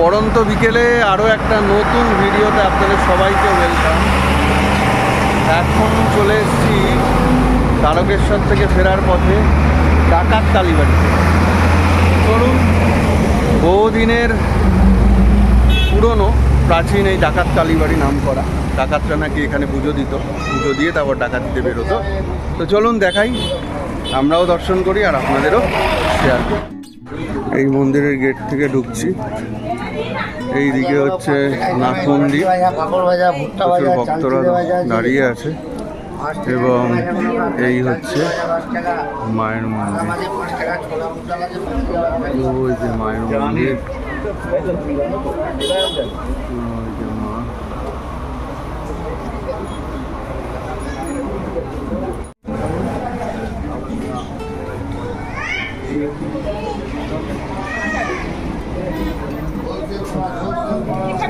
পরন্ত বিকেলে আরও একটা নতুন ভিডিওতে আপনাদের সবাইকে ওয়েলকাম এখন চলে এসেছি তারকেশ্বর থেকে ফেরার পথে ডাকাত কালীবাড়িতে। চলুন, বহুদিনের পুরনো, প্রাচীন এই ডাকাত কালীবাড়ি নাম করা ডাকাতরা নাকি এখানে পুজো দিত। পুজো দিয়ে তারপর ডাকাতিতে বেরোতো। তো চলুন দেখাই। আমরাও দর্শন করি আর আপনাদেরও শেয়ার করি। এই মন্দিরের গেট থেকে ঢুকছি। এই দিকে হচ্ছে নাথ মন্দির। ভক্তরা দাঁড়িয়ে আছে। এবং এই হচ্ছে মায়ের মন্দির। মায়ের মন্দির।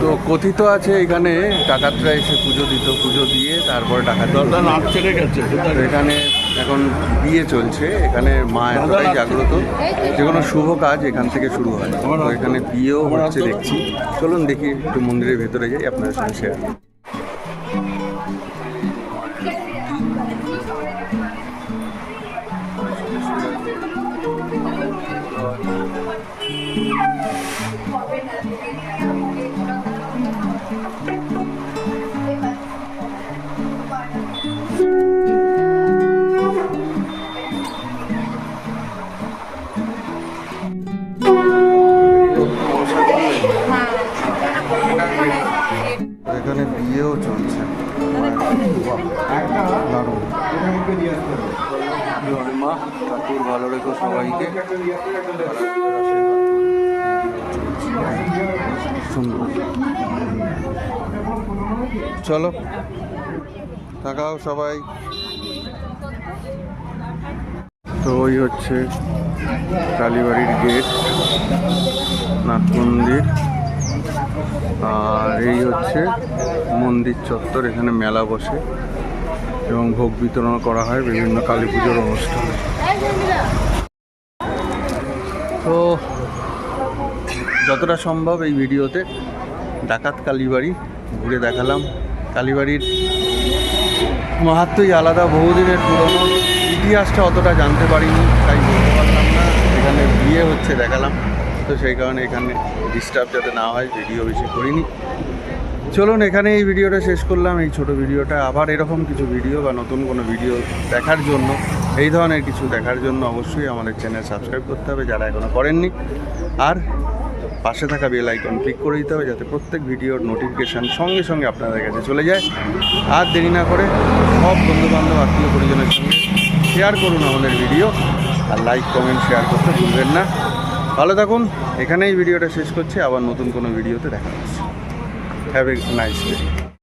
তো কথিত আছে এখানে ডাকাতরা এসে পুজো দিত পুজো দিয়ে তারপরে ডাকাত ছেড়ে গেছে তো এখানে এখন বিয়ে চলছে এখানে মা এতটাই জাগ্রত যে কোনো শুভ কাজ এখান থেকে শুরু হয়। তো এখানে বিয়েও হচ্ছে দেখছি। চলুন দেখি একটু মন্দিরের ভেতরে যাই আপনার সঙ্গে শেয়ার এখানে বিয়েও চলছে দারুণ। মা। ঠাকুর ভালো রেখো সবাইকে। চলো থাকাও সবাই। তো ওই হচ্ছে কালীবাড়ির গেট নাথ মন্দির। আর এই হচ্ছে মন্দির চত্বর, এখানে মেলা বসে এবং ভোগ বিতরণ করা হয়, বিভিন্ন কালী পুজোর অনুষ্ঠানে। তো যতটা সম্ভব এই ভিডিওতে ডাকাত কালীবাড়ি ঘুরে দেখালাম। কালীবাড়ির মাহাত্মই আলাদা, বহুদিনের পুরনো। ইতিহাসটা অতটা জানতে পারিনি, তাই বলতে পারলাম না। এখানে বিয়ে হচ্ছে, দেখালাম। তো সেই কারণে এখানে ডিস্টার্ব যাতে না হয় ভিডিও বেশি করিনি। চলুন এখানে এই ভিডিওটা শেষ করলাম। এই ছোট ভিডিওটা আবার এরকম কিছু ভিডিও বা নতুন কোনো ভিডিও দেখার জন্য। এই ধরনের কিছু দেখার জন্য অবশ্যই আমাদের চ্যানেল সাবস্ক্রাইব করতে হবে, যারা এখনও করেননি। আর পাশে থাকা বেল আইকন ক্লিক করে দিতে হবে, যাতে প্রত্যেক ভিডিওর নোটিফিকেশান সঙ্গে সঙ্গে আপনাদের কাছে চলে যায়। আর দেরি না করে সব বন্ধুবান্ধব আত্মীয় পরিজনের সঙ্গে শেয়ার করুন আমাদের ভিডিও আর লাইক কমেন্ট শেয়ার করতে ভুলবেন না। ভালো থাকুন। এখানেই ভিডিওটা শেষ করছি। আবার নতুন কোনো ভিডিওতে দেখা হচ্ছে। Have a nice day